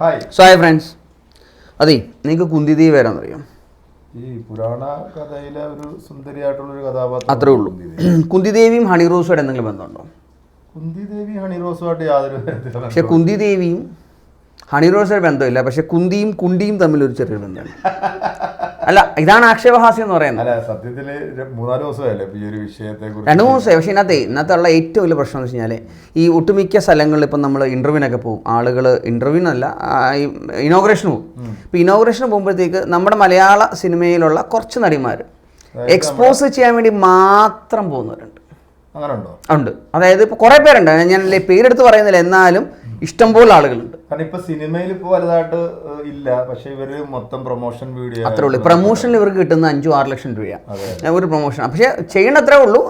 Hi so hi friends അതെ നിങ്ങൾക്ക് കുന്തിദേവി വരാമെന്നറിയാം ഈ പുരാണ കഥയിലെ ഒരു സുന്ദരിയായിട്ടുള്ള ഒരു കഥാപാത്രം അത്രേ ഉള്ളൂ. കുന്തിദേവിയും ഹണി റോസുമായിട്ട് എന്തെങ്കിലും ബന്ധമുണ്ടോ? കുന്തി ദേവി ഹണി റോസുമായിട്ട് യാതൊരു പക്ഷെ കുന്തിദേവിയും ഹണി റോസുമായിട്ട് ബന്ധമില്ല. പക്ഷെ കുന്തിയും കുണ്ടിയും തമ്മിൽ ഒരു ചെറിയ ബന്ധമാണ് അല്ല ഇതാണ് ആക്ഷേപഹാസ്യം എന്ന് പറയുന്നത്. അല്ല സത്യത്തിൽ മൂന്നാൽ ദിവസമല്ലേ? ഈ ഒരു വിഷയത്തെ രണ്ട് മൂന്ന് ദിവസമായി. പക്ഷേ ഇന്നത്തെ ഇന്നത്തെ ഉള്ള ഏറ്റവും വലിയ പ്രശ്നം എന്ന് വെച്ച് കഴിഞ്ഞാൽ ഈ ഒട്ടുമിക്ക സ്ഥലങ്ങളിൽ ഇപ്പം നമ്മൾ ഇന്റർവ്യൂവിനൊക്കെ പോകും. ആളുകൾ ഇന്റർവ്യൂവിനല്ല ഇനോഗ്രേഷന് പോകും. ഇപ്പം ഇനോഗ്രേഷന് പോകുമ്പോഴത്തേക്ക് നമ്മുടെ മലയാള സിനിമയിലുള്ള കുറച്ച് നടിമാർ എക്സ്പോസ് ചെയ്യാൻ വേണ്ടി മാത്രം പോകുന്നവരുണ്ട്. ഉണ്ടോ. അതായത് ഇപ്പോൾ കുറേ പേരുണ്ട്. ഞാൻ പേരെടുത്ത് പറയുന്നില്ല. എന്നാലും ഇഷ്ടംപോലെ ആളുകളുണ്ട്. കാരണം ഇപ്പൊ സിനിമയിൽ ഇപ്പൊ വലുതായിട്ട് ഇല്ല. പക്ഷെ ഇവർ മൊത്തം പ്രൊമോഷൻ വീഡിയോ അത്രേ ഉള്ളൂ. പ്രൊമോഷനിൽ ഇവർക്ക് കിട്ടുന്ന അഞ്ചു ആറ് ലക്ഷം രൂപയാണ് ഒരു പ്രൊമോഷൻ പക്ഷേ ചെയ്യണത്രേ ഉള്ളൂ.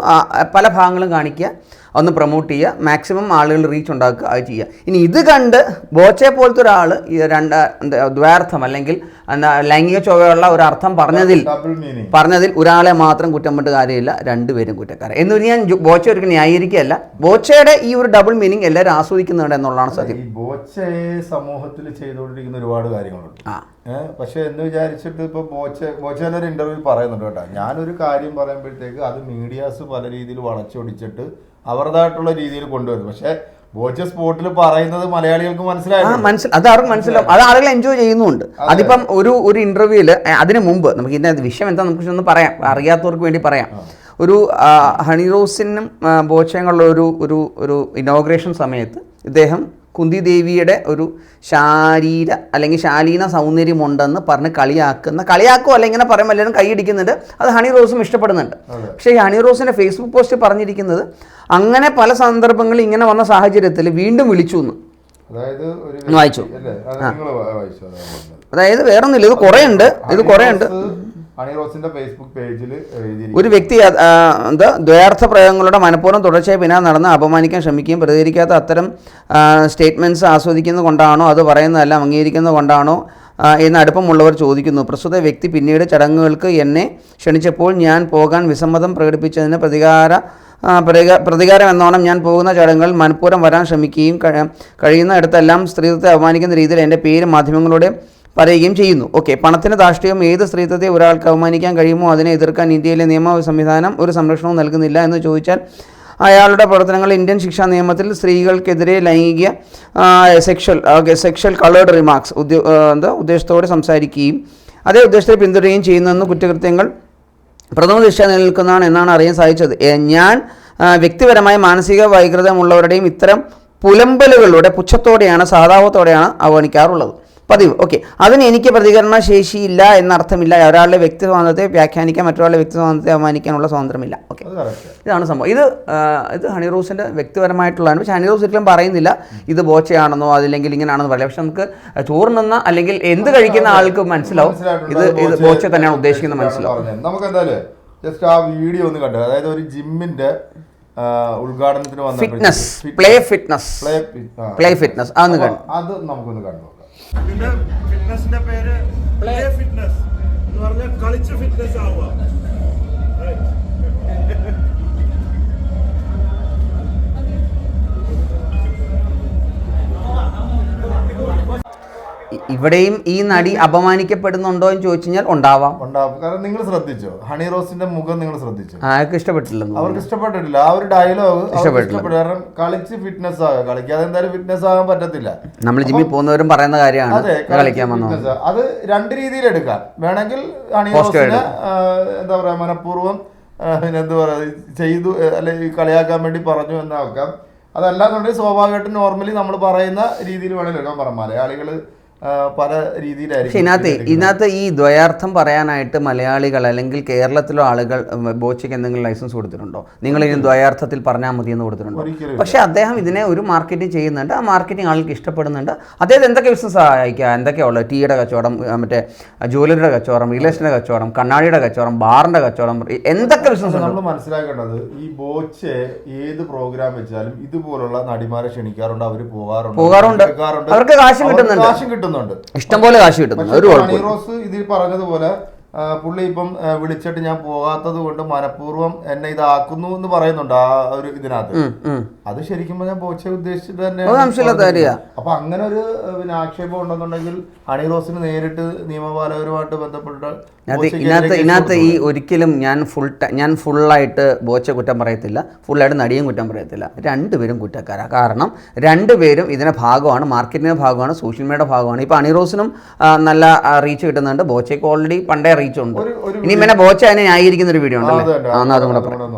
പല ഭാഗങ്ങളും കാണിക്കുക. ഒന്ന് പ്രൊമോട്ട് ചെയ്യുക. മാക്സിമം ആളുകൾ റീച്ച് ഉണ്ടാക്കുക അത് ചെയ്യുക. ഇനി ഇത് കണ്ട് ബോച്ചെ പോലത്തെ ഒരാൾ ഈ രണ്ട് എന്താ ദ്വാർത്ഥം അല്ലെങ്കിൽ എന്താ ലൈംഗിക ചൊവ്വയുള്ള ഒരു അർത്ഥം പറഞ്ഞതിൽ പറഞ്ഞതിൽ ഒരാളെ മാത്രം കുറ്റം പെട്ട് കാര്യമില്ല. രണ്ടുപേരും കുറ്റക്കാരൻ എന്ന് പറഞ്ഞാൽ ഞാൻ ബോച്ച ഒരു ന്യായീകരിക്കുകയല്ല. ബോച്ചയുടെ ഈ ഒരു ഡബിൾ മീനിങ് എല്ലാവരും ആസ്വദിക്കുന്നുണ്ട് എന്നുള്ളതാണ് സത്യം. ബോച്ചയെ സമൂഹത്തിൽ ചെയ്തുകൊണ്ടിരിക്കുന്ന ഒരുപാട് കാര്യങ്ങളുണ്ട്. ആ. പക്ഷെ എന്ന് വിചാരിച്ചിട്ട് ഇപ്പൊ ബോച്ച ബോച്ച ഒരു ഇന്റർവ്യൂ പറയുന്നുണ്ട് കേട്ടോ. ഞാനൊരു കാര്യം പറയുമ്പോഴത്തേക്ക് അത് മീഡിയാസ് പല രീതിയിൽ വളച്ചൊടിച്ചിട്ട് അവരുടേതായിട്ടുള്ള രീതിയിൽ കൊണ്ടുവരും. പക്ഷേ ബോച്ച സ്പോട്ടിൽ പറയുന്നത് മലയാളികൾക്ക് മനസ്സിൽ അത് അവർക്ക് മനസ്സിലാവും. അത് ആളുകൾ എൻജോയ് ചെയ്യുന്നുണ്ട് അതിപ്പം ഒരു ഒരു ഇന്റർവ്യൂവിൽ അതിന് മുമ്പ് നമുക്ക് ഇതിന്റെ വിഷയം എന്താ നമുക്ക് ഒന്ന് പറയാം. അറിയാത്തവർക്ക് വേണ്ടി പറയാം. ഒരു ഹണി റോസിനും ബോച്ചയും ഒരു ഒരു ഒരു ഇനോഗ്രേഷൻ സമയത്ത് ഇദ്ദേഹം കുന്തി ദേവിയുടെ ഒരു ശാരീര അല്ലെങ്കിൽ ശാലീന സൗന്ദര്യമുണ്ടെന്ന് പറഞ്ഞ് കളിയാക്കുന്ന കളിയാക്കോ അല്ലെങ്കിൽ ഇങ്ങനെ പറയുമ്പോൾ എല്ലാവരും കൈയടിക്കുന്നുണ്ട് അത് ഹണി റോസും ഇഷ്ടപ്പെടുന്നുണ്ട്. പക്ഷേ ഈ ഹണി റോസിന്റെ ഫേസ്ബുക്ക് പോസ്റ്റ് പറഞ്ഞിരിക്കുന്നത് അങ്ങനെ പല സന്ദർഭങ്ങളിൽ ഇങ്ങനെ വന്ന സാഹചര്യത്തിൽ വീണ്ടും വിളിച്ചു എന്ന്. വായിച്ചു. അതായത് വേറൊന്നുമില്ല. ഇത് കുറേ ഉണ്ട്. ഇത് കുറേ ഉണ്ട്. ഹണി റോസിന്റെ ഫേസ്ബുക്ക് പേജിൽ ഒരു വ്യക്തി എന്താ ദ്വയാർത്ഥ പ്രയോഗങ്ങളുടെ മനഃപൂർവം തുടർച്ചയായി പിന്നാലെ നടന്ന് അപമാനിക്കാൻ ശ്രമിക്കുകയും പ്രതികരിക്കാത്ത അത്തരം സ്റ്റേറ്റ്മെന്റ്സ് ആസ്വദിക്കുന്നത് കൊണ്ടാണോ അത് പറയുന്നതല്ല അംഗീകരിക്കുന്നത് കൊണ്ടാണോ എന്ന് അടുപ്പമുള്ളവർ ചോദിക്കുന്നു. പ്രസ്തുത വ്യക്തി പിന്നീട് ചടങ്ങുകൾക്ക് എന്നെ ക്ഷണിച്ചപ്പോൾ ഞാൻ പോകാൻ വിസമ്മതം പ്രകടിപ്പിച്ചതിന് പ്രതികാര പ്രതിക പ്രതികാരം എന്നോണം ഞാൻ പോകുന്ന ചടങ്ങുകൾ മനഃപൂർവം വരാൻ ശ്രമിക്കുകയും കഴി- കഴിയുന്ന ഇടത്തെല്ലാം സ്ത്രീത്വത്തെ അപമാനിക്കുന്ന രീതിയിൽ എന്റെ പേര് മാധ്യമങ്ങളുടെ പറയുകയും ചെയ്യുന്നു. ഓക്കെ പണത്തിന് ധാർഷ്ട്യം ഏത് സ്ത്രീത്വത്തെ ഒരാൾക്ക് അവമാനിക്കാൻ കഴിയുമോ അതിനെ എതിർക്കാൻ ഇന്ത്യയിലെ നിയമ സംവിധാനം ഒരു സംരക്ഷണവും നൽകുന്നില്ല എന്ന് ചോദിച്ചാൽ അയാളുടെ പ്രവർത്തനങ്ങൾ ഇന്ത്യൻ ശിക്ഷാ നിയമത്തിൽ സ്ത്രീകൾക്കെതിരെ ലൈംഗിക സെക്ഷൽ സെക്ഷൽ കളേർഡ് റിമാർക്സ് ഉദ്യോ എന്താ ഉദ്ദേശത്തോടെ സംസാരിക്കുകയും അതേ ഉദ്ദേശത്തെ പിന്തുടരുകയും ചെയ്യുന്നെന്ന് കുറ്റകൃത്യങ്ങൾ പ്രഥമ ദിശ നിലനിൽക്കുന്നതാണ് എന്നാണ് അറിയാൻ സാധിച്ചത്. ഞാൻ വ്യക്തിപരമായ മാനസിക വൈകൃതമുള്ളവരുടെയും ഇത്തരം പുലമ്പലുകളുടെ പുച്ഛത്തോടെയാണ് സഹതാപത്തോടെയാണ് അവഗണിക്കാറുള്ളത് പതിവ്. ഓക്കെ. അതിന് എനിക്ക് പ്രതികരണ ശേഷിയില്ല എന്നർത്ഥമില്ല. ഒരാളുടെ വ്യക്തി സ്വാതന്ത്ര്യത്തെ വ്യാഖ്യാനിക്കാൻ മറ്റൊരാളുടെ വ്യക്തി സ്വാതന്ത്ര്യത്തെ അവമാനിക്കാനുള്ള സ്വാതന്ത്ര്യമില്ല. ഓക്കെ. ഇതാണ് സംഭവം. ഇത് ഇത് ഹണി റോസിന്റെ വ്യക്തിപരമായിട്ടുള്ളതാണ്. പക്ഷേ ഹണി റോസ് ഒരിക്കലും പറയുന്നില്ല ഇത് ബോച്ചയാണെന്നോ അതില്ലെങ്കിൽ ഇങ്ങനെയാണെന്ന് പറയില്ല. പക്ഷെ നമുക്ക് ചോറുണ്ടെന്ന അല്ലെങ്കിൽ എന്ത് കഴിക്കുന്ന ആൾക്ക് മനസ്സിലാവും. ഇത് ഇത് ബോച്ച തന്നെയാണ് ഉദ്ദേശിക്കുന്നത് മനസ്സിലാവും. നമുക്ക് എന്തായാലും ജസ്റ്റ് ആ വീഡിയോ ഒന്ന് കണ്ടു. അതായത് ഒരു ജിമ്മിന്റെ ഉദ്ഘാടനത്തിന് വന്ന fitness play fitness play fitness അതൊന്ന് അത് നമുക്കൊന്ന് കണ്ടു. ഇതിന്റെ ഫിറ്റ്നസിന്റെ പേര് പ്ലേ ഫിറ്റ്നസ് എന്ന് പറഞ്ഞാൽ കളിച്ച് ഫിറ്റ്നസ് ആവുക. ഇവിടെയും ഈ നടി അപമാനിക്കപ്പെടുന്നുണ്ടോ എന്ന് ചോദിച്ചു കഴിഞ്ഞാൽ ഉണ്ടാവാം. ഉണ്ടാവും. കാരണം നിങ്ങൾ ശ്രദ്ധിച്ചോ? ഹണി റോസിന്റെ മുഖം നിങ്ങൾ ശ്രദ്ധിച്ചോ? ആർക്ക് ഇഷ്ടപ്പെട്ടില്ലെന്ന് അവർക്ക് ഇഷ്ടപ്പെട്ടിട്ടില്ല. ആ ഒരു ഡയലോഗ് ഇഷ്ടപ്പെട്ടില്ല. കാരണം കളിച്ച് ഫിറ്റ്നസ് ആകുക കളിക്കാതെ എന്തായാലും ഫിറ്റ്നസ് ആകാൻ പറ്റത്തില്ല. നമ്മൾ ജിമ്മിൽ പോകുന്നവരും പറയുന്ന കാര്യമാണ്. കളിക്കാൻ വന്നു? അത് രണ്ട് രീതിയിൽ എടുക്കാം. വേണമെങ്കിൽ ഹണി റോസിന്റെ എന്താ പറയാ മനഃപൂർവം എന്താ പറയാ ചെയ്തു അല്ലെങ്കിൽ കളിയാക്കാൻ വേണ്ടി പറഞ്ഞു എന്നാക്കാം അതല്ലാന്നുണ്ടെങ്കിൽ സ്വാഭാവികമായിട്ടും നോർമലി നമ്മൾ പറയുന്ന രീതിയിൽ വേണമെങ്കിൽ എടുക്കാൻ പറയാം മലയാളികൾ പല രീതിയിലായിരിക്കും പക്ഷെ ഇതിനകത്ത്. ഇതിനകത്ത് ഈ ദ്വയാർത്ഥം പറയാനായിട്ട് മലയാളികൾ അല്ലെങ്കിൽ കേരളത്തിലെ ആളുകൾ ബോച്ചയ്ക്ക് എന്തെങ്കിലും ലൈസൻസ് കൊടുത്തിട്ടുണ്ടോ? നിങ്ങൾ ഇനി ദ്വയാർത്ഥത്തിൽ പറഞ്ഞാൽ മതി എന്ന് കൊടുത്തിട്ടുണ്ടോ? പക്ഷെ അദ്ദേഹം ഇതിനെ ഒരു മാർക്കറ്റിംഗ് ചെയ്യുന്നുണ്ട്. ആ മാർക്കറ്റിംഗ് ആൾക്ക് ഇഷ്ടപ്പെടുന്നുണ്ട്. അദ്ദേഹം എന്തൊക്കെ ബിസിനസ് സഹായിക്കുക? എന്തൊക്കെയുള്ളത് ടീയുടെ കച്ചവടം മറ്റേ ജ്വല്ലറിയുടെ കച്ചവടം റിയൽ എസ്റ്റേറ്റിന്റെ കച്ചവടം കണ്ണാടിയുടെ കച്ചവടം ബാറിന്റെ കച്ചവടം എന്തൊക്കെ ബിസിനസ് നമ്മൾ മനസ്സിലാക്കേണ്ടത് ഈ ബോച്ചെ ഏത് പ്രോഗ്രാം വെച്ചാലും ഇതുപോലുള്ള നടിമാരെ ക്ഷണിക്കാറുണ്ട് അവർ പോകാറുണ്ട് പോകാറുണ്ട്. അവർക്ക് കാശും കിട്ടുന്നുണ്ട്. കാശും കിട്ടുന്നുണ്ട്. ഇഷ്ടംപോലെ കാശ് കിട്ടുന്നുണ്ട് ഒരു കുഴപ്പമില്ല. ഇതിൽ പറഞ്ഞതുപോലെ പുള്ളി ഇപ്പം വിളിച്ചിട്ട് ഞാൻ പോകാത്തത് കൊണ്ട് മനഃപൂർവം എന്നെ ഇതാക്കുന്നു എന്ന് പറയുന്നുണ്ട് ആ ഒരു ഇതിനകത്ത്. അത് ശരിക്കും ഞാൻ പോച്ച ഉദ്ദേശിച്ചിട്ട് തന്നെ. അപ്പൊ അങ്ങനെ ഒരു പിന്നെ ആക്ഷേപം ഉണ്ടെന്നുണ്ടെങ്കിൽ ഹണി റോസിന് നേരിട്ട് നിയമപാലകരുമായിട്ട് ബന്ധപ്പെട്ട് ഇതിനകത്ത് ഇതിനകത്ത് ഈ. ഒരിക്കലും ഞാൻ ഫുൾ ഞാൻ ഫുള്ളായിട്ട് ബോച്ച കുറ്റം പറയത്തില്ല. ഫുള്ളായിട്ട് നടിയും കുറ്റം പറയത്തില്ല. രണ്ടുപേരും കുറ്റക്കാരാണ് കാരണം രണ്ടുപേരും ഇതിന്റെ ഭാഗമാണ് മാർക്കറ്റിന്റെ ഭാഗമാണ് സോഷ്യൽ മീഡിയയുടെ ഭാഗമാണ്. ഇപ്പോൾ അണിറോസിനും നല്ല റീച്ച് കിട്ടുന്നുണ്ട്. ബോച്ചയ്ക്ക് ഓൾറെഡി പണ്ടേ റീച്ച് ഉണ്ട് ഇനി പിന്നെ ബോച്ച അതിനെ ന്യായീകരിക്കുന്ന ഒരു വീഡിയോ ഉണ്ട് ഉണ്ടല്ലേ. ആ എന്നാൽ അതും കൂടെ പറയാം.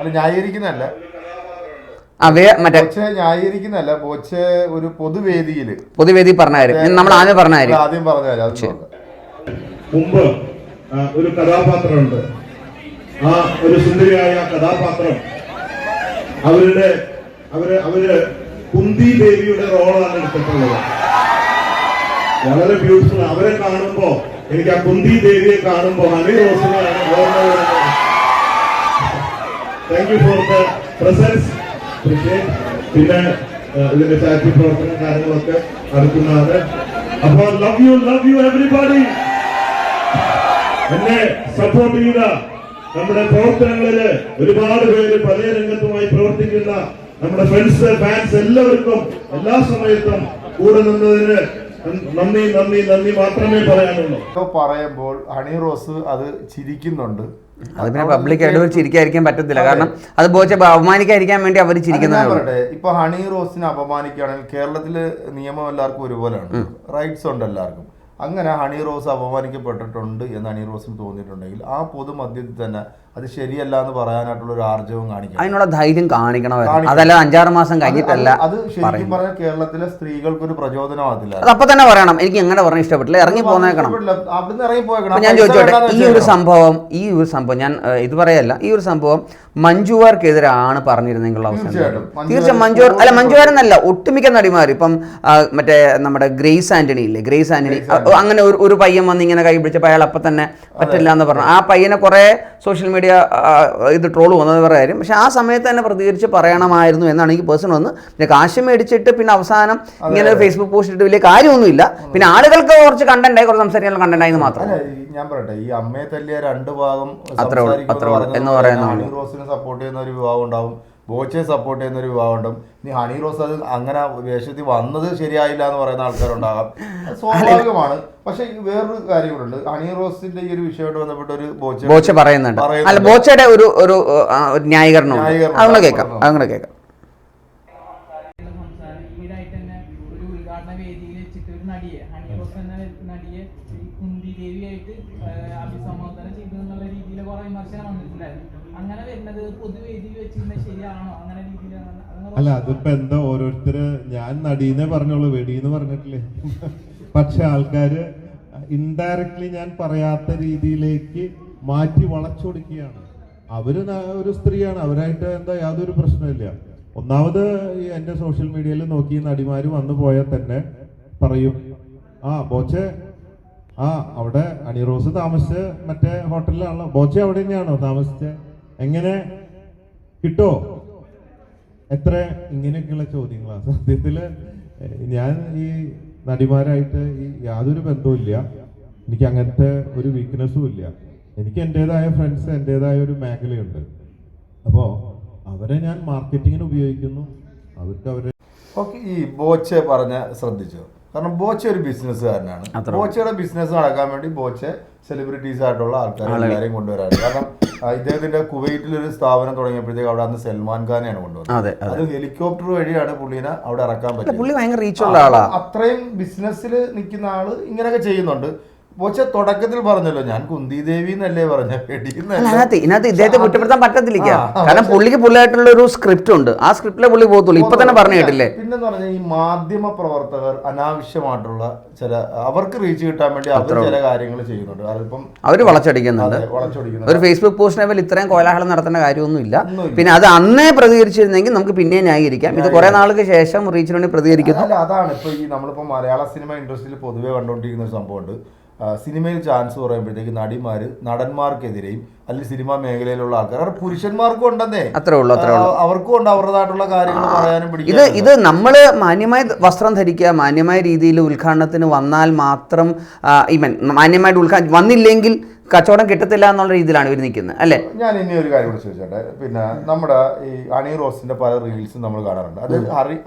അല്ല ന്യായീകരിക്കുന്നതല്ല. ആ വേ മറ്റേ ന്യായീകരിക്കുന്നതല്ല ബോച്ചെ ഒരു പൊതുവേദിയിൽ പൊതുവേദി പറഞ്ഞ കാര്യം. നമ്മൾ ആദ്യം പറഞ്ഞ കാര്യം. ആദ്യം പറഞ്ഞ കാര്യം മുമ്പ് ആ, ഒരു കഥാപാത്രമുണ്ട്. ആ ഒരു സുന്ദരിയായ കഥാപാത്രം. അവരുടെ അവർ അവർ കുന്തി ദേവിയുടെ റോളാണ് എടുത്തിട്ടുള്ളത്. വളരെ ബ്യൂട്ടിഫുൾ അവരെ കാണുമ്പോ എനിക്ക് ആ കുന്തി ദേവിയെ കാണുമ്പോ ഹണി റോസിനെയാണ് ഓർമ്മ thank you for the presence പിന്നെ ഇതിന്റെ ചാരിറ്റി പ്രവർത്തനം കാര്യങ്ങളൊക്കെ നടത്തുന്നതാണ്. അപ്പൊ love you love you everybody എന്നെ സപ്പോർട്ട് ചെയ്ത നമ്മുടെ പ്രവർത്തനങ്ങളിൽ ഒരുപാട് പേര് പല രംഗത്തുമായി പ്രവർത്തിക്കുന്ന നമ്മുടെ ഫ്രണ്ട്സ് ഫാൻസ് എല്ലാവർക്കും എല്ലാ സമയത്തും കൂടെ നിന്നതിന് നന്ദി നന്ദി നന്ദി മാത്രമേ പറയാനുള്ളൂ. പറയുമ്പോൾ ഹണി റോസ് അത് ചിരിക്കുന്നുണ്ട്. അത് പിന്നെ പബ്ലിക് ആയിട്ട് ചിരിക്കാതിരിക്കാൻ പറ്റത്തില്ല. കാരണം അത് ബോച്ച അപമാനിക്കാതിരിക്കാൻ വേണ്ടി അവർ ചിരിക്കുന്നത് ഇപ്പൊ ഹണി റോസിനെ അപമാനിക്കുകയാണെങ്കിൽ കേരളത്തിൽ നിയമം എല്ലാവർക്കും ഒരുപോലെയാണ്. റൈറ്റ്സ് ഉണ്ട് എല്ലാവർക്കും. അങ്ങനെ ഹണി റോസ് അപമാനിക്കപ്പെട്ടിട്ടുണ്ട് എന്ന് ഹണി റോസിന് തോന്നിയിട്ടുണ്ടെങ്കിൽ ആ പൊതുമധ്യത്തിൽ തന്നെ അത് ശരിയല്ല എന്ന് പറയാനായിട്ടുള്ള ഒരു ആർജവും കാണിക്കണം. അതിനുള്ള ധൈര്യം കാണിക്കണമായിരുന്നു കാണിക്കണം. അതല്ല അഞ്ചാറ് മാസം കഴിഞ്ഞിട്ടല്ല അത് ശരിക്കും പറഞ്ഞാൽ കേരളത്തിലെ സ്ത്രീകൾക്ക് ഒരു പ്രചോദനമാകത്തില്ല അപ്പൊ തന്നെ പറയണം. എനിക്ക് എങ്ങനെ പറഞ്ഞ ഇഷ്ടപ്പെട്ടില്ല. ഇറങ്ങി പോന്നേക്കണം. അവിടുന്ന് ഇറങ്ങി പോയേക്കണം. ഞാൻ ചോദിച്ചോട്ടെ ഈ ഒരു സംഭവം ഈ ഒരു സംഭവം ഞാൻ ഇത് പറയല്ല. ഈ ഒരു സംഭവം മഞ്ജുവാർക്കെതിരാണ് പറഞ്ഞിരുന്നെങ്കിലുള്ള. എന്തായിരുന്നു? തീർച്ചയായും മഞ്ജുവാർ അല്ല മഞ്ജുവാരെന്നല്ല ഒട്ടുമിക്ക നടിമാർ ഇപ്പം മറ്റേ നമ്മുടെ ഗ്രേസ് ആന്റണി ഇല്ലേ? ഗ്രേസ് ആന്റണി. അങ്ങനെ ഒരു ഒരു പയ്യൻ വന്ന് ഇങ്ങനെ കൈ പിടിച്ചപ്പോൾ അയാൾ അപ്പം തന്നെ പറ്റില്ല എന്ന് പറഞ്ഞു. ആ പയ്യനെ കുറേ സോഷ്യൽ മീഡിയ ഇത് ട്രോൾ വന്നത് വേറെ കാര്യം. പക്ഷെ ആ സമയത്ത് തന്നെ പ്രതികരിച്ച് പറയണമായിരുന്നു എന്നാണ് എനിക്ക് പേഴ്സൺ വന്ന്. പിന്നെ കാശ് മേടിച്ചിട്ട് പിന്നെ അവസാനം ഇങ്ങനെ ഫേസ്ബുക്ക് പോസ്റ്റ് ഇട്ട് വലിയ കാര്യമൊന്നുമില്ല. പിന്നെ ആളുകൾക്ക് കുറച്ച് കണ്ടന്റ് ആയി കുറച്ച് സംസാരിക്കാനുള്ള കണ്ടന്റ് ആയി മാത്രം. ഞാൻ പറയട്ടെ ഈ അമ്മയെ തല്ലിയ രണ്ട് ഭാഗം അത്രേ എന്ന് പറയുന്നേ സപ്പോർട്ട് ചെയ്യുന്ന ഒരു വിഭാഗം ഉണ്ടാവും. ബോച്ചയെ സപ്പോർട്ട് ചെയ്യുന്ന ഒരു വിഭാഗം ഉണ്ടാവും ഇനി ഹണി റോസ് അത് അങ്ങനെ വേഷത്തിൽ വന്നത് ശരിയായില്ല എന്ന് പറയുന്ന ആൾക്കാരുണ്ടാകാം. സ്വാഭാവികമാണ്. പക്ഷെ വേറൊരു കാര്യം കൂടെ ഉണ്ട് ഹണി റോസിന്റെ ഈ ഒരു വിഷയമായിട്ട് ബന്ധപ്പെട്ട ഒരു ബോച്ച ബോച്ച പറയുന്നുണ്ട്. അല്ല ബോച്ചയുടെ ഒരു ഒരു ന്യായീകരണം കേൾക്കാം. അങ്ങനെ കേൾക്കാം സംസാരം ഈയിടെയായിട്ട് തന്നെ ഒരു ഉദ്ഘാടന വേദിയിൽ വെച്ചിട്ട് ഒരു നടിയെ എന്ന നടിയെ ഈ കുന്തി ദേവിയായിട്ട് അഭിസംബോധന ചെയ്തു എന്നുള്ള രീതിയിൽ കുറെ വിമർശനം വന്നിട്ടുണ്ടായിരുന്നു അങ്ങനെ വരുന്നത് പൊതുവേദിയിൽ വെച്ചിരുന്നത് ശരിയാണോ? അങ്ങനെ രീതിയിലാണ് അല്ല അതിപ്പോ എന്താ ഓരോരുത്തര് ഞാൻ നടീന്നേ പറഞ്ഞോളൂ വെടിന്ന് പറഞ്ഞിട്ടില്ലേ? പക്ഷെ ആൾക്കാര് ഇൻഡയറക്ട്ലി ഞാൻ പറയാത്ത രീതിയിലേക്ക് മാറ്റി വളച്ചൊടുക്കുകയാണ് അവർ ഒരു സ്ത്രീയാണ് അവരായിട്ട് എന്താ യാതൊരു പ്രശ്നമില്ല ഒന്നാമത് ഈ എന്റെ സോഷ്യൽ മീഡിയയിൽ നോക്കി നടിമാര് വന്നു പോയാൽ തന്നെ പറയും ആ ബോച്ചെ. ആ അവിടെ അണിറോസ് താമസിച്ച് മറ്റേ ഹോട്ടലിലാണല്ലോ. ബോച്ചെ അവിടെ തന്നെയാണോ താമസിച്ചത് എങ്ങനെ? കിട്ടോ? എത്ര? ഇങ്ങനെയൊക്കെയുള്ള ചോദ്യങ്ങളാണ് സത്യത്തിൽ ഞാൻ ഈ നടിമാരായിട്ട് ഈ യാതൊരു ബന്ധവുമില്ല. എനിക്ക് അങ്ങനത്തെ ഒരു വീക്ക്നെസ്സും ഇല്ല. എനിക്ക് എന്റെതായ ഫ്രണ്ട്സ് എന്റെതായ ഒരു മേഖലയുണ്ട്. അപ്പോൾ അവരെ ഞാൻ മാർക്കറ്റിങ്ങിന് ഉപയോഗിക്കുന്നു. അവർക്ക് അവരെ ഓക്കെ ഈ ബോച്ചെ പറഞ്ഞ ശ്രദ്ധിച്ചോ? കാരണം ബോച്ച ഒരു ബിസിനസ്സുകാരനാണ്. ബോച്ചയുടെ ബിസിനസ് നടക്കാൻ വേണ്ടി ബോച്ച സെലിബ്രിറ്റീസ് ആയിട്ടുള്ള ആൾക്കാരെ എല്ലാവരെയും കൊണ്ടുവരാറുണ്ട്. കാരണം ഇദ്ദേഹത്തിന്റെ കുവൈറ്റിൽ ഒരു സ്ഥാപനം തുടങ്ങിയപ്പോഴത്തേക്ക് അവിടെ അന്ന് സൽമാൻ ഖാനെയാണ് കൊണ്ടുവന്നത്. അതെ, ഹെലികോപ്റ്റർ വഴിയാണ് പുള്ളീനെ അവിടെ ഇറക്കാൻ പറ്റുന്നത് അത്രയും ബിസിനസ്സിൽ നിൽക്കുന്ന ആൾ ഇങ്ങനെയൊക്കെ ചെയ്യുന്നുണ്ട്. ബോച്ച തുടക്കത്തിൽ പറഞ്ഞല്ലോ ഞാൻ കുന്തി ദേവി എന്നല്ലേ പറഞ്ഞ അല്ല വെടിയെന്നല്ല. അതിനകത്ത് ഇതിനകത്ത് ഇദ്ദേഹത്തെ കുറ്റപ്പെടുത്താൻ പറ്റത്തില്ല. കാരണം പക്ഷെ- പുള്ളിക്ക് പുള്ളിയായിട്ടുള്ള ഒരു സ്ക്രിപ്റ്റ് ഉണ്ട്. ആ സ്ക്രിപ്റ്റിലെ പുള്ളി പോകത്തുള്ളൂ. ഇപ്പൊ തന്നെ പറഞ്ഞു കേട്ടില്ലേ? പിന്നെന്ന് പറഞ്ഞാൽ ഈ മാധ്യമ പ്രവർത്തകർ അനാവശ്യമായിട്ടുള്ള ചില അവർക്ക് റീച്ച് കിട്ടാൻ വേണ്ടി അവർ ചില കാര്യങ്ങൾ ചെയ്യുന്നുണ്ട്. അതിപ്പം അവർ വളച്ചടിക്കുന്നുണ്ട്. ഒരു ഫേസ്ബുക്ക് പോസ്റ്റിനെ പോലെ ഇത്രയും കോലാഹലം നടത്തേണ്ട കാര്യമൊന്നുമില്ല. പിന്നെ അത് അന്നേ പ്രതികരിച്ചിരുന്നെങ്കിൽ നമുക്ക് പിന്നെ ന്യായീകരിക്കാം. ഇത് കുറെ നാൾക്ക് ശേഷം റീച്ചിന് വേണ്ടി പ്രതികരിക്കുന്നു. അതാണ്. ഇപ്പൊ ഈ നമ്മളിപ്പോ മലയാള സിനിമ ഇൻഡസ്ട്രിയിൽ പൊതുവെ കണ്ടുകൊണ്ടിരിക്കുന്ന ഒരു സംഭവമുണ്ട്. സിനിമയിൽ ചാൻസ് പറയുമ്പോഴത്തേക്ക് നടിമാര് നടന്മാർക്കെതിരെയും അല്ലെങ്കിൽ സിനിമാ മേഖലയിലുള്ള ആൾക്കാർ അവർ പുരുഷന്മാർക്കും ഉണ്ടെന്നേ. അത്രേ ഉള്ളൂ അത്രേ ഉള്ളൂ. അവർക്കും ഉണ്ട് അവരുടേതായിട്ടുള്ള കാര്യങ്ങൾ പറയാനും പിടിക്കും ഇത് ഇത് നമ്മൾ മാന്യമായ വസ്ത്രം ധരിക്കുക മാന്യമായ രീതിയിൽ ഉദ്ഘാടനത്തിന് വന്നാൽ മാത്രം ഇവൻ മാന്യമായിട്ട് ഉദ്ഘാടനം വന്നില്ലെങ്കിൽ കച്ചവടം കിട്ടത്തില്ല എന്നുള്ള രീതിയിലാണ് ഇവർ നിൽക്കുന്നത് അല്ലേ? ഞാൻ ഇനി ഒരു കാര്യം കൂടി ചോദിച്ചോട്ടെ. പിന്നെ നമ്മുടെ ഈ ഹണി റോഡ്സിന്റെ പല റീൽസും നമ്മൾ കാണാറുണ്ട്. അത്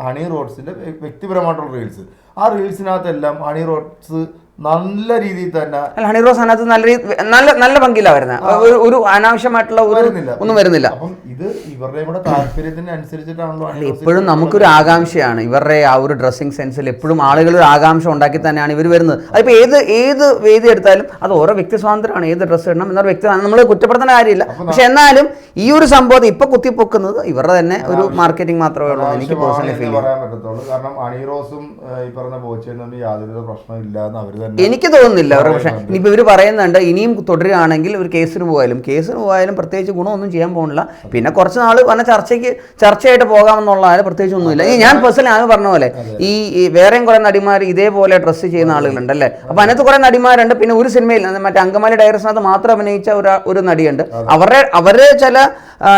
ഹണി റോഡ്സിന്റെ വ്യ- വ്യക്തിപരമായിട്ടുള്ള റീൽസ്. ആ റീൽസിനകത്തെല്ലാം ഹണി റോഡ്സ് നല്ല രീതിയിൽ തന്നെ അല്ല ഹണി റോസ് അതിനകത്ത് നല്ല രീതി നല്ല നല്ല പങ്കില്ല വരുന്നത് ഒരു അനാവശ്യമായിട്ടുള്ള ഒരു ഒന്നും വരുന്നില്ല. അപ്പം ഇത് ഇവരുടെ കൂടെ താല്പര്യത്തിന് അനുസരിച്ചിട്ടാണല്ലോ എപ്പോഴും നമുക്കൊരു ആകാംക്ഷയാണ്. ഇവരുടെ ആ ഒരു ഡ്രസ്സിങ് സെൻസിൽ എപ്പോഴും ആളുകൾ ഒരു ആകാംക്ഷ ഉണ്ടാക്കി തന്നെയാണ് ഇവർ വരുന്നത്. അതിപ്പോൾ ഏത് ഏത് വേദി എടുത്താലും അത് ഓരോ വ്യക്തി സ്വാതന്ത്ര്യമാണ്. ഏത് ഡ്രസ്സ് ഇടണം എന്നൊരു വ്യക്തി നമ്മൾ കുറ്റപ്പെടുത്തുന്ന കാര്യമില്ല. പക്ഷെ എന്നാലും ഈ ഒരു സംഭവം ഇപ്പൊ കുത്തിപ്പൊക്കുന്നത് ഇവരുടെ തന്നെ ഒരു മാർക്കറ്റിംഗ് മാത്രമേ ഉള്ളൂ എനിക്ക് പേഴ്സണലി ഫീൽ ചെയ്യാൻ പറ്റത്തുള്ളൂ. കാരണം ഹണി റോസും ഏഹ്, ഈ പറഞ്ഞ ബോച്ചയും തമ്മിൽ പ്രശ്നമില്ല എന്ന് അവർ തന്നെ എനിക്ക് തോന്നുന്നില്ല. അവരുടെ പക്ഷേ. ഇനിയിപ്പോൾ ഇവർ പറയുന്നുണ്ട് ഇനിയും തുടരുകയാണെങ്കിൽ ഒരു കേസിന് പോയാലും കേസിന് പോയാലും പ്രത്യേകിച്ച് ഗുണമൊന്നും ചെയ്യാൻ പോകുന്നില്ല. പിന്നെ കുറച്ച് നാൾ പറഞ്ഞ ചർച്ചയ്ക്ക് ചർച്ചയായിട്ട് പോകാമെന്നുള്ളതാണ് പ്രത്യേകിച്ച് ഒന്നുമില്ല. ഈ ഞാൻ പേഴ്സണലി ആദ്യം പറഞ്ഞ പോലെ ഈ വേറെയും കുറേ നടിമാർ ഇതേപോലെ ഡ്രസ്സ് ചെയ്യുന്ന ആളുകളുണ്ട് അല്ലേ അപ്പോൾ അതിനകത്ത് കുറേ നടിമാരുണ്ട്. പിന്നെ ഒരു സിനിമയിൽ മറ്റേ അങ്കമാലി ഡയറക്ടറിനകത്ത് മാത്രം അഭിനയിച്ച ഒരു ഒരു നടിയുണ്ട്. അവരുടെ അവരുടെ ചില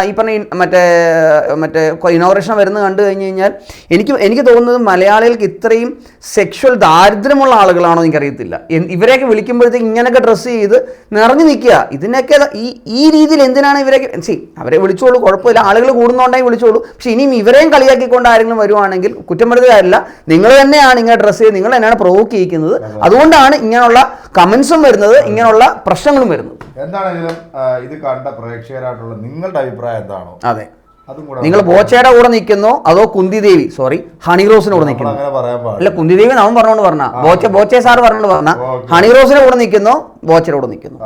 ഈ പറഞ്ഞ മറ്റേ മറ്റേ ഇനോഗ്രേഷൻ വരുന്നത് കണ്ടു കഴിഞ്ഞ് കഴിഞ്ഞാൽ എനിക്ക് എനിക്ക് തോന്നുന്നത് മലയാളികൾക്ക് ഇത്രയും സെക്ഷൽ ദാരിദ്ര്യമുള്ള ആളുകളാണോ എനിക്കറിയത്തില്ല. എൻ- ഇവരെയൊക്കെ വിളിക്കുമ്പോഴത്തേക്ക് ഇങ്ങനെയൊക്കെ ഡ്രസ്സ് ചെയ്ത് നിറഞ്ഞു നിൽക്കുക. ഇതിനൊക്കെ ഈ ഈ രീതിയിൽ എന്തിനാണ് ഇവരെയൊക്കെ സി അവരെ വിളിച്ചോളൂ കുഴപ്പമില്ല. ആളുകൾ കൂടുന്നുണ്ടെങ്കിൽ വിളിച്ചോളൂ. പക്ഷെ ഇനിയും ഇവരെയും കളിയാക്കിക്കൊണ്ട് ആരെങ്കിലും വരുവാണെങ്കിൽ കുറ്റം പറയുന്നതല്ല നിങ്ങൾ തന്നെയാണ് ഇങ്ങനെ ഡ്രസ്സ് ചെയ്ത് നിങ്ങൾ തന്നെയാണ് പ്രൊവോക്ക് ചെയ്യിക്കുന്നത്. അതുകൊണ്ടാണ് ഇങ്ങനെയുള്ള കമൻസും വരുന്നത് ഇങ്ങനെയുള്ള പ്രശ്നങ്ങളും വരുന്നത്. എന്താണെങ്കിലും ഇത് കണ്ട പ്രേക്ഷകരായിട്ടുള്ള നിങ്ങളുടെ അഭിപ്രായം എന്താണോ? അതെ. നിങ്ങൾ ബോച്ചയുടെ കൂടെ നിൽക്കുന്നു അതോ കുന്തിദേവി? സോറി ഹണി റോസിന്റെ കൂടെ നിൽക്കുന്നു? അല്ല കുന്തിദേവി കുന്തി ദേവി നമ്മൻ പറഞ്ഞോണ്ട് പറഞ്ഞ. ബോച്ച ബോച്ചെ സാർ പറഞ്ഞോണ്ട് പറഞ്ഞ. ഹണി റോസിന്റെ കൂടെ നിൽക്കുന്നു? ബോച്ചയുടെ കൂടെ നിൽക്കുന്നു.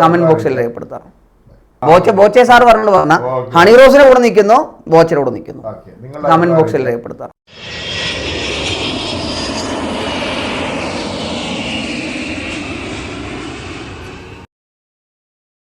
കമന്റ് ബോക്സിൽ രേഖപ്പെടുത്താം. ബോച്ച ബോച്ചെ സാർ പറഞ്ഞോണ്ട് പറഞ്ഞ. ഹണി റോസിന്റെ കൂടെ നിൽക്കുന്നു? ബോച്ചയുടെ കൂടെ നിൽക്കുന്നു. കമന്റ് ബോക്സിൽ രേഖപ്പെടുത്താം.